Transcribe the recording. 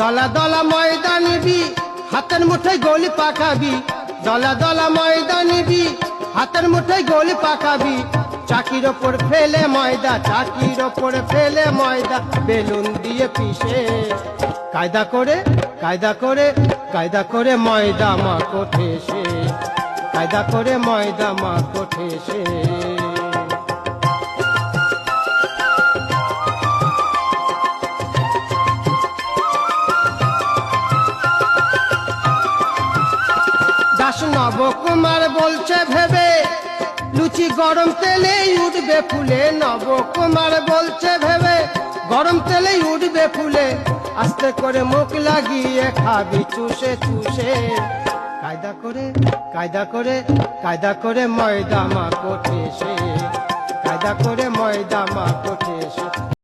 দলা দলা ময়দা নিবি হাতের মুঠোয় গলি পাকাবি। দলা দলা ময়দা নিবি হাতের মুঠোয় গলি পাকাবি। চাকির ওপর ফেলে ময়দা, চাকির ওপর ফেলে ময়দা, বেলুন দিয়ে পিষে। কায়দা করে কায়দা করে কায়দা করে ময়দা মা কোঠে সে কায়দা করে ময়দা মা কোঠে সে দাস নবকুমার বলছে ভেবে, লুচি গরম তেলে উঠবে ফুলে। নবকুমার বলছে ভেবে, গরম তেলেই উঠবে ফুলে। আস্তে করে মুখ লাগিয়ে খাবি চুষে চুষে। কায়দা করে কায়দা করে কায়দা করে ময়দা মা কোঠে সে কায়দা করে ময়দা মা কোঠে সে